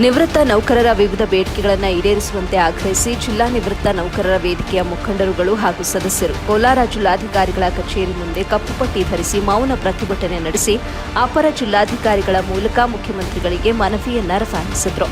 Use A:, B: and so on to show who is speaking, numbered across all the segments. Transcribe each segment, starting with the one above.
A: ನಿವೃತ್ತ ನೌಕರರ ವಿವಿಧ ಬೇಡಿಕೆಗಳನ್ನು ಈಡೇರಿಸುವಂತೆ ಆಗ್ರಹಿಸಿ ಜಿಲ್ಲಾ ನಿವೃತ್ತ ನೌಕರರ ವೇದಿಕೆಯ ಮುಖಂಡರುಗಳು ಹಾಗೂ ಸದಸ್ಯರು ಕೋಲಾರ ಜಿಲ್ಲಾಧಿಕಾರಿಗಳ ಕಚೇರಿ ಮುಂದೆ ಕಪ್ಪು ಪಟ್ಟಿ ಧರಿಸಿ ಮೌನ ಪ್ರತಿಭಟನೆ ನಡೆಸಿ ಅಪರ ಜಿಲ್ಲಾಧಿಕಾರಿಗಳ ಮೂಲಕ ಮುಖ್ಯಮಂತ್ರಿಗಳಿಗೆ ಮನವಿಯನ್ನ ರವಾನಿಸಿದರು.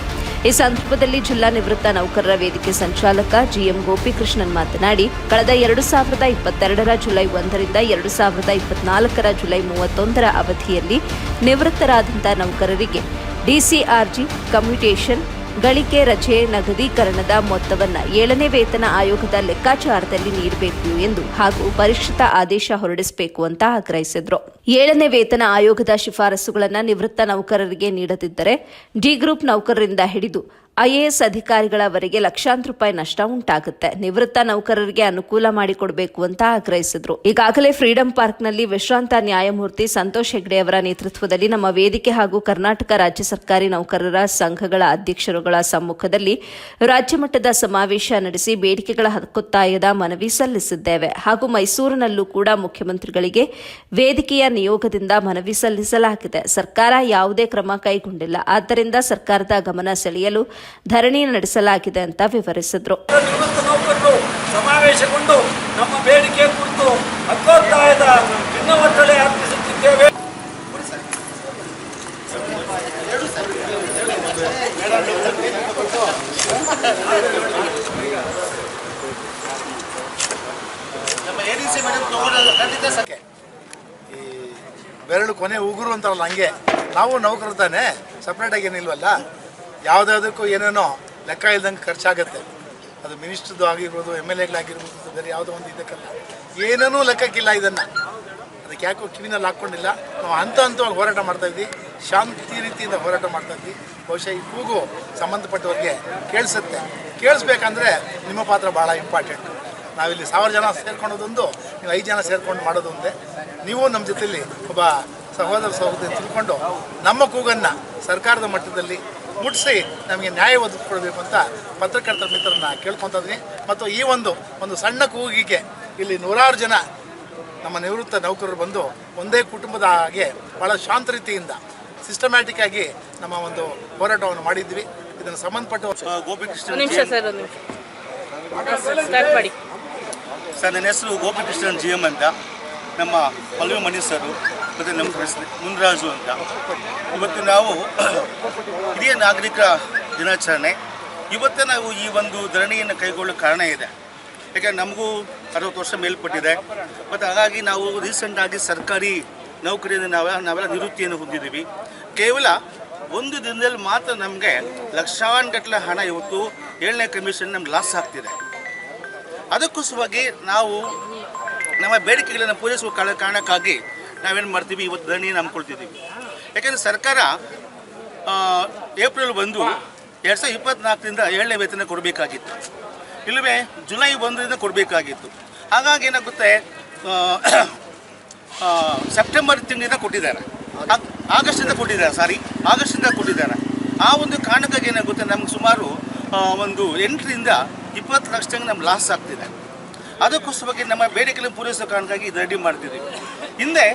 A: ಈ ಸಂದರ್ಭದಲ್ಲಿ ಜಿಲ್ಲಾ ನಿವೃತ್ತ ನೌಕರರ ವೇದಿಕೆ ಸಂಚಾಲಕ ಜಿಎಂ ಗೋಪಿಕೃಷ್ಣನ್ ಮಾತನಾಡಿ, ಕಳೆದ ಎರಡು ಸಾವಿರದ ಇಪ್ಪತ್ತೆರಡರ ಜುಲೈ ಒಂದರಿಂದ ಎರಡು ಸಾವಿರದ ಇಪ್ಪತ್ನಾಲ್ಕರ ಜುಲೈ ಮೂವತ್ತೊಂದರ ಅವಧಿಯಲ್ಲಿ ನಿವೃತ್ತರಾದಂಥ ನೌಕರರಿಗೆ ಡಿಸಿಆರ್ಜಿ ಕಮ್ಯುಟೇಷನ್, ಗಳಿಕೆ ರಜೆ ನಗದೀಕರಣದ ಮೊತ್ತವನ್ನು ಏಳನೇ ವೇತನ ಆಯೋಗದ ಲೆಕ್ಕಾಚಾರದಲ್ಲಿ ನೀಡಬೇಕು ಎಂದು ಹಾಗೂ ಪರಿಷ್ಕೃತ ಆದೇಶ ಹೊರಡಿಸಬೇಕು ಅಂತ ಆಗ್ರಹಿಸಿದ್ರು. ಏಳನೇ ವೇತನ ಆಯೋಗದ ಶಿಫಾರಸುಗಳನ್ನು ನಿವೃತ್ತ ನೌಕರರಿಗೆ ನೀಡದಿದ್ದರೆ ಡಿ ಗ್ರೂಪ್ ನೌಕರರಿಂದ ಹಿಡಿದು ಐಎಎಸ್ ಅಧಿಕಾರಿಗಳವರೆಗೆ ಲಕ್ಷಾಂತರ ರೂಪಾಯಿ ನಷ್ಟ ಉಂಟಾಗುತ್ತೆ. ನಿವೃತ್ತ ನೌಕರರಿಗೆ ಅನುಕೂಲ ಮಾಡಿಕೊಡಬೇಕು ಅಂತ ಆಗ್ರಹಿಸಿದ್ರು. ಈಗಾಗಲೇ ಫ್ರೀಡಂ ಪಾರ್ಕ್ನಲ್ಲಿ ವಿಶ್ರಾಂತ ನ್ಯಾಯಮೂರ್ತಿ ಸಂತೋಷ್ ಹೆಗ್ಡೆ ಅವರ ನೇತೃತ್ವದಲ್ಲಿ ನಮ್ಮ ವೇದಿಕೆ ಹಾಗೂ ಕರ್ನಾಟಕ ರಾಜ್ಯ ಸರ್ಕಾರಿ ನೌಕರರ ಸಂಘಗಳ ಅಧ್ಯಕ್ಷರುಗಳ ಸಮ್ಮುಖದಲ್ಲಿ ರಾಜ್ಯ ಮಟ್ಟದ ಸಮಾವೇಶ ನಡೆಸಿ ಬೇಡಿಕೆಗಳ ಹಕ್ಕೊತ್ತಾಯದ ಮನವಿ ಸಲ್ಲಿಸಿದ್ದೇವೆ. ಹಾಗೂ ಮೈಸೂರಿನಲ್ಲೂ ಕೂಡ ಮುಖ್ಯಮಂತ್ರಿಗಳಿಗೆ ವೇದಿಕೆಯ ನಿಯೋಗದಿಂದ ಮನವಿ ಸಲ್ಲಿಸಲಾಗಿದೆ. ಸರ್ಕಾರ ಯಾವುದೇ ಕ್ರಮ ಕೈಗೊಂಡಿಲ್ಲ. ಆದ್ದರಿಂದ ಸರ್ಕಾರದ ಗಮನ ಸೆಳೆಯಲು ಧರಣಿ ನಡೆಸಲಾಗಿದೆ ಅಂತ ವಿವರಿಸಿದ್ರು.
B: ಸಮಾವೇಶಗೊಂಡು ನಮ್ಮ ಬೇಡಿಕೆ ಕುರಿತು ಹಕ್ಕೋತ್ತಾಯದ ಭಿನ್ನವಟ್ಟಳೆ ಅರ್ಪಿಸುತ್ತಿದ್ದೇವೆ.
C: ಈ ಬೆರಳು ಕೊನೆ ಉಗುರು ಅಂತಾರಲ್ಲ ಹಂಗೆ. ನಾವು ನೌಕರು ತಾನೆ ಸಪ್ರೇಟಾಗಿ ಏನಿಲ್ವಲ್ಲ? ಯಾವುದಾದಕ್ಕೂ ಏನೇನೋ ಲೆಕ್ಕ ಇಲ್ದಂಗೆ ಖರ್ಚಾಗುತ್ತೆ. ಅದು ಮಿನಿಸ್ಟ್ರದ್ದು ಆಗಿರ್ಬೋದು, ಎಂ ಎಲ್ ಎಗಳಾಗಿರ್ಬೋದು ಬೇರೆ ಯಾವುದೋ ಒಂದು ಇದಕ್ಕಲ್ಲ. ಏನೇನೂ ಲೆಕ್ಕಕ್ಕಿಲ್ಲ ಇದನ್ನು. ಅದಕ್ಕೆ ಯಾಕೋ ಕಿವಿನಲ್ಲಿ ಹಾಕ್ಕೊಂಡಿಲ್ಲ. ನಾವು ಹಂತ ಹಂತವಾಗಿ ಹೋರಾಟ ಮಾಡ್ತಾ ಇದ್ವಿ. ಶಾಂತಿ ರೀತಿಯಿಂದ ಹೋರಾಟ ಮಾಡ್ತಾ ಇದ್ವಿ. ಬಹುಶಃ ಈ ಕೂಗು ಸಂಬಂಧಪಟ್ಟವ್ರಿಗೆ ಕೇಳಿಸುತ್ತೆ. ಕೇಳಿಸ್ಬೇಕಂದ್ರೆ ನಿಮ್ಮ ಪಾತ್ರ ಭಾಳ ಇಂಪಾರ್ಟೆಂಟ್ ನಾವಿಲ್ಲಿ ಸಾವಿರ ಜನ ಸೇರ್ಕೊಳ್ಳೋದೊಂದು ನೀವು ಐದು ಜನ ಸೇರ್ಕೊಂಡು ಮಾಡೋದು ಒಂದೇ ನೀವು ನಮ್ಮ ಜೊತೆಯಲ್ಲಿ ಒಬ್ಬ ಸಹೋದರ ಸಹೋದರಿ ತಿಳ್ಕೊಂಡು ನಮ್ಮ ಕೂಗನ್ನು ಸರ್ಕಾರದ ಮಟ್ಟದಲ್ಲಿ ಮುಟ್ಟಿಸಿ ನಮಗೆ ನ್ಯಾಯ ಒದಗಿಸ್ಕೊಡ್ಬೇಕು ಅಂತ ಪತ್ರಕರ್ತರ ಮಿತ್ರರನ್ನ ಕೇಳ್ಕೊತಾ ಮತ್ತು ಈ ಒಂದು ಒಂದು ಸಣ್ಣ ಕೂಗಿಗೆ ಇಲ್ಲಿ ನೂರಾರು ಜನ ನಮ್ಮ ನಿವೃತ್ತ ನೌಕರರು ಬಂದು ಒಂದೇ ಕುಟುಂಬದ ಹಾಗೆ ಭಾಳ ಶಾಂತ ರೀತಿಯಿಂದ ಸಿಸ್ಟಮ್ಯಾಟಿಕ್ ಆಗಿ ನಮ್ಮ ಒಂದು ಹೋರಾಟವನ್ನು ಮಾಡಿದ್ವಿ. ಇದನ್ನು ಸಂಬಂಧಪಟ್ಟ
D: ಗೋಪಿಕೃಷ್ಣ
E: ಒಂದು ನಿಮಿಷ ಸರ್ ಒಂದು ನಿಮಿಷ. ಸ್ಟಾರ್ಟ್ ಮಾಡಿ.
D: ಸರ್ ನನ್ನ ಹೆಸರು ಗೋಪಿಕೃಷ್ಣನ್ ಜಿ ಎಂ ಅಂತ. ನಮ್ಮ ಪಲ್ವಿ ಮಣಿ ಸರು. ಮತ್ತು ನಮ್ಮ ಮುನ್ರಾಜು ಅಂತ. ಇವತ್ತು ನಾವು ಹಿರಿಯ ನಾಗರಿಕ ದಿನಾಚರಣೆ. ಇವತ್ತೇ ನಾವು ಈ ಒಂದು ಧರಣಿಯನ್ನು ಕೈಗೊಳ್ಳೋ ಕಾರಣ ಇದೆ. ಯಾಕಂದ್ರೆ ನಮಗೂ ಅರವತ್ತು ವರ್ಷ ಮೇಲ್ಪಟ್ಟಿದೆ. ಮತ್ತು ಹಾಗಾಗಿ ನಾವು ರೀಸೆಂಟಾಗಿ ಸರ್ಕಾರಿ ನೌಕರಿಯಿಂದ ನಾವೆಲ್ಲ ನಾವೆಲ್ಲ ನಿವೃತ್ತಿಯನ್ನು ಹೊಂದಿದ್ದೀವಿ. ಕೇವಲ ಒಂದು ದಿನದಲ್ಲಿ ಮಾತ್ರ ನಮಗೆ ಲಕ್ಷಾನುಗಟ್ಟಲೆ ಹಣ ಇವತ್ತು ಏಳನೇ ಕಮಿಷನ್ ನಮ್ಗೆ ಲಾಸ್ ಆಗ್ತಿದೆ. ಅದಕ್ಕೋಸ್ಕರವಾಗಿ ನಾವು ನಮ್ಮ ಬೇಡಿಕೆಗಳನ್ನು ಪೂರೈಸುವ ಕಾರಣಕ್ಕಾಗಿ ನಾವೇನು ಮಾಡ್ತೀವಿ? ಇವತ್ತು ಧರಣಿ ನಂಬ್ಕೊಳ್ತಿದ್ದೀವಿ ಯಾಕೆಂದರೆ ಸರ್ಕಾರ ಏಪ್ರಿಲ್ ಒಂದು ಎರಡು ಸಾವಿರದ ಇಪ್ಪತ್ನಾಲ್ಕರಿಂದ ಏಳನೇ ವೇತನ ಕೊಡಬೇಕಾಗಿತ್ತು. ಇಲ್ಲವೇ, ಜುಲೈ ಒಂದರಿಂದ ಕೊಡಬೇಕಾಗಿತ್ತು. ಹಾಗಾಗಿ ಏನಾಗುತ್ತೆ ಸೆಪ್ಟೆಂಬರ್ ತಿಂಗಳಿಂದ ಕೊಟ್ಟಿದ್ದಾರೆ. ಆಗಸ್ಟಿಂದ ಕೊಟ್ಟಿದ್ದಾರೆ, ಸಾರಿ ಆಗಸ್ಟಿಂದ ಕೊಟ್ಟಿದ್ದಾರೆ. ಆ ಒಂದು ಕಾರಣಕ್ಕಾಗಿ ಏನಾಗುತ್ತೆ, ನಮ್ಗೆ ಸುಮಾರು ಒಂದು ಎಂಟರಿಂದ ಇಪ್ಪತ್ತು ಲಕ್ಷ ತನಕ ನಮ್ಗೆ ಲಾಸ್ ಆಗ್ತಿದೆ. ಅದಕ್ಕೋಸ್ಕರವಾಗಿ ನಮ್ಮ ಬೇಡಿಕೆಗಳನ್ನು ಪೂರೈಸೋ ಕಾರಣಕ್ಕಾಗಿ ಇದು ರೆಡಿ ಮಾಡ್ತಿದ್ದೀವಿ. ಹಿಂದೆ